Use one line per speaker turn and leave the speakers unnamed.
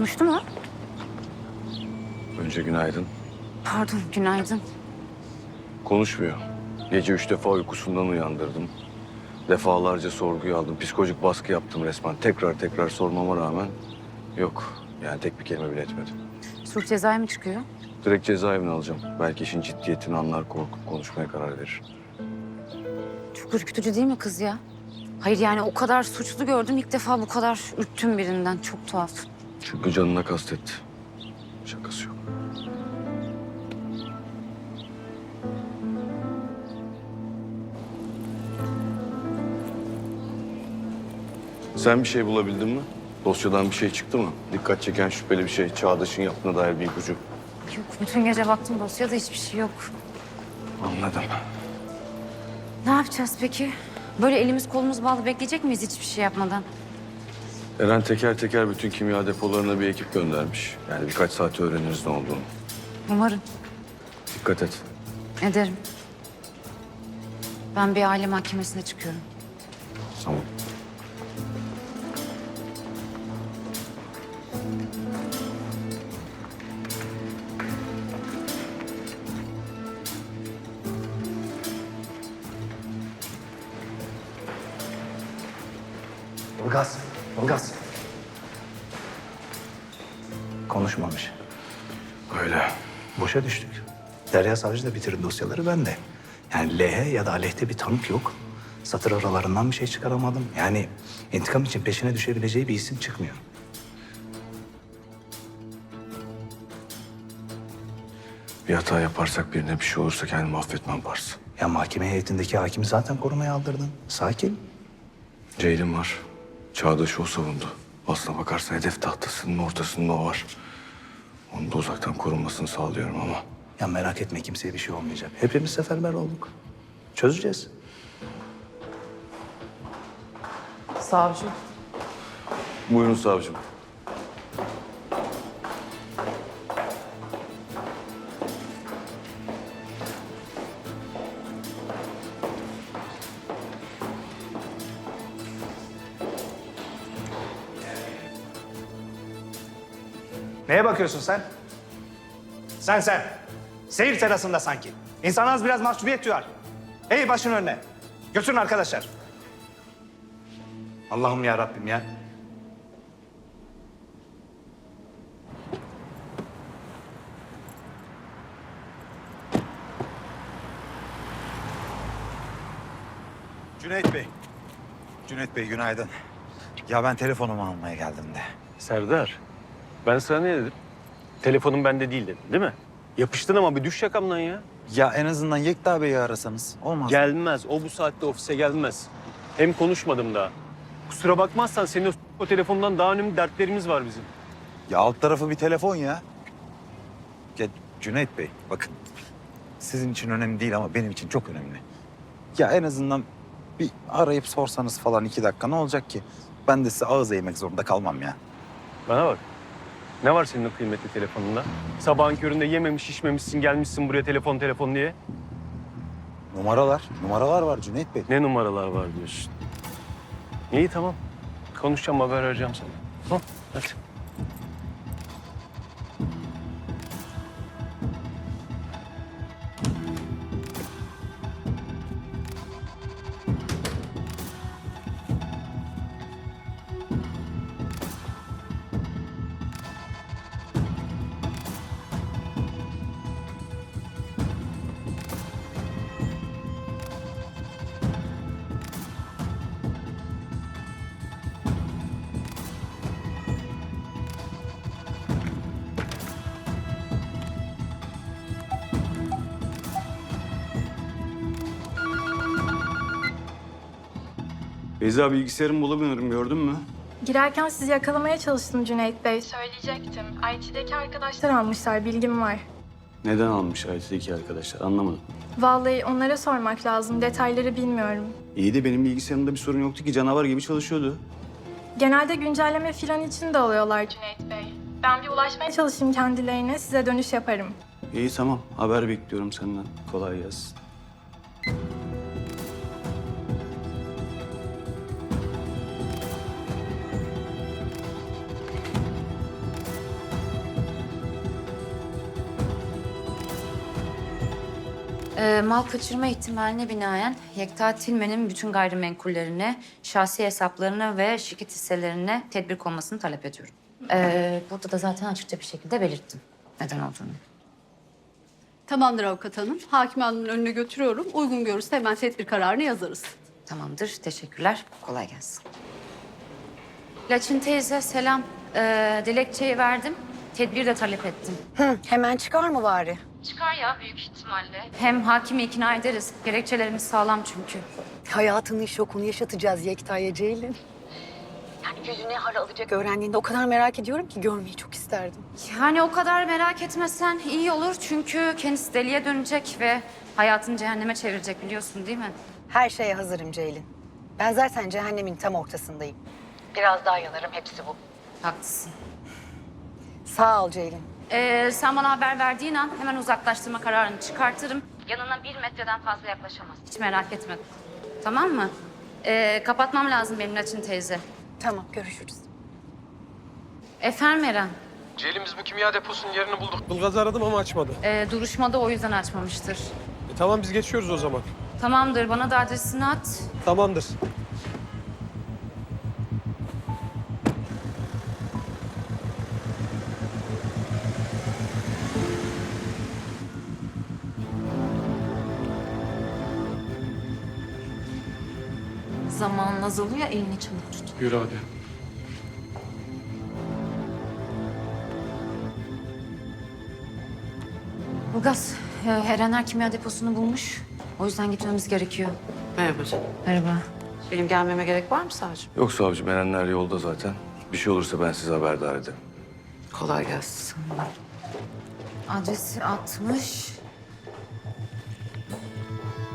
Konuştu mu?
Önce günaydın.
Pardon, günaydın.
Konuşmuyor. Gece üç defa uykusundan uyandırdım. Defalarca sorguya aldım. Psikolojik baskı yaptım resmen. Tekrar tekrar sormama rağmen yok. Yani tek bir kelime bile etmedi.
Suç cezaya mı çıkıyor?
Direkt cezaevine alacağım. Belki işin ciddiyetini anlar, korkup konuşmaya karar verir.
Çok ürkütücü değil mi kız ya? Hayır yani o kadar suçlu gördüm. ilk defa bu kadar ürktüm birinden. Çok tuhaf.
Çünkü canına kastetti. Şakası yok. Sen bir şey bulabildin mi? Dosyadan bir şey çıktı mı? Dikkat çeken şüpheli bir şey, Çağdaş'ın yaptığına dair bir ipucu.
Yok, bütün gece baktım dosyada hiçbir şey yok.
Anladım.
Ne yapacağız peki? Böyle elimiz kolumuz bağlı bekleyecek miyiz hiçbir şey yapmadan?
Eren teker teker bütün kimya depolarına bir ekip göndermiş. Yani birkaç saate öğreniriz ne olduğunu.
Umarım.
Dikkat et.
Ederim. Ben bir aile mahkemesine çıkıyorum.
Tamam.
Ilgaz, Ilgaz. Konuşmamış.
Öyle.
Boşa düştük. Derya Savcı da bitirdi dosyaları ben de. Yani lehe ya da aleyhte bir tanık yok. Satır aralarından bir şey çıkaramadım. Yani intikam için peşine düşebileceği bir isim çıkmıyor.
Bir hata yaparsak birine bir şey olursa kendimi affetmem Pars.
Ya mahkeme heyetindeki hakimi zaten korumaya aldırdın. Sakin.
Ceylin var. Çağdaş o savundu. Aslına bakarsan hedef tahtasının ortasında o var. Onu da uzaktan korunmasını sağlıyorum ama.
Ya merak etme kimseye bir şey olmayacak. Hepimiz seferber olduk. Çözeceğiz.
Savcı.
Buyurun savcım.
Neye bakıyorsun sen? Sen sen. Seyir terasında sanki. İnsan az biraz mahcubiyet duyar. Hey başın önüne. Götürün arkadaşlar. Allah'ım ya Rabbim ya.
Cüneyt Bey. Cüneyt Bey günaydın. Ya ben telefonumu almaya geldim de.
Serdar, ben sana ne dedim? Telefonum bende değil dedim, değil mi? Yapıştın ama bir düş yakamdan ya.
Ya en azından Yekta Bey'i arasanız olmaz.
Gelmez, o bu saatte ofise gelmez. Hem konuşmadım daha. Kusura bakmazsan senin o, o telefondan daha önemli dertlerimiz var bizim.
Ya alt tarafı bir telefon ya. Ya Cüneyt Bey bakın. Sizin için önemli değil ama benim için çok önemli. Ya en azından bir arayıp sorsanız falan iki dakika ne olacak ki? Ben de size ağız eğmek zorunda kalmam ya.
Bana bak. Ne var senin o kıymetli telefonunda? Sabahın köründe yememiş içmemişsin gelmişsin buraya telefon telefon diye.
Numaralar, numaralar var Cüneyt Bey.
Ne numaralar var diyorsun. İyi tamam. Konuşacağım haber vereceğim sana. Tamam hadi.
Beyza bilgisayarımı bulamıyorum gördün mü?
Girerken sizi yakalamaya çalıştım Cüneyt Bey. Söyleyecektim. IT'deki arkadaşlar almışlar, bilgim var.
Neden almış IT'deki arkadaşlar anlamadım.
Vallahi onlara sormak lazım, detayları bilmiyorum.
İyi de benim bilgisayarımda bir sorun yoktu ki canavar gibi çalışıyordu.
Genelde güncelleme filan için de alıyorlar Cüneyt Bey. Ben bir ulaşmaya çalışayım kendilerine, size dönüş yaparım.
İyi tamam haber bekliyorum senden. Kolay gelsin.
Ee, mal kaçırma ihtimaline binaen Yekta Tilmen'in bütün gayrimenkullerine, şahsi hesaplarına ve şirket hisselerine tedbir konmasını talep ediyorum. Ee, burada da zaten açıkça bir şekilde belirttim neden olduğunu.
Tamamdır avukat hanım. Hakim hanımın önüne götürüyorum. Uygun görürse hemen tedbir kararını yazarız.
Tamamdır, teşekkürler. Kolay gelsin. Laçin teyze selam. Ee, dilekçeyi verdim. Tedbir de talep ettim.
Hı, hemen çıkar mı bari?
Çıkar ya büyük ihtimalle. Hem hakimi ikna ederiz. Gerekçelerimiz sağlam çünkü.
Hayatının şokunu yaşatacağız Yekta'ya Ceylin. Yani yüzü ne hal alacak öğrendiğinde o kadar merak ediyorum ki görmeyi çok isterdim.
Yani o kadar merak etmesen iyi olur. Çünkü kendisi deliye dönecek ve hayatını cehenneme çevirecek biliyorsun değil mi?
Her şeye hazırım Ceylin. Ben zaten cehennemin tam ortasındayım. Biraz daha yanarım hepsi bu.
Haklısın.
Sağ ol Ceylin.
Ee, sen bana haber verdiğin an hemen uzaklaştırma kararını çıkartırım. Yanına bir metreden fazla yaklaşamaz. Hiç merak etme. Tamam mı? Ee, kapatmam lazım benim Laçin teyze.
Tamam görüşürüz.
Efendim Eren?
Ceylin biz bu kimya deposunun yerini bulduk. Bulgaz'ı aradım ama açmadı.
Ee, duruşmada o yüzden açmamıştır.
E, tamam biz geçiyoruz o zaman.
Tamamdır, bana da adresini at.
Tamamdır.
Zamanın azalıyor, elini çabuk tut.
Yürü hadi.
Ilgaz, e, Erenler kimya deposunu bulmuş. O yüzden gitmemiz gerekiyor.
Merhaba canım.
Merhaba.
Benim gelmeme gerek var mı savcım?
Yok savcım Erenler yolda zaten. Bir şey olursa ben size haberdar ederim.
Kolay gelsin.
Adresi atmış.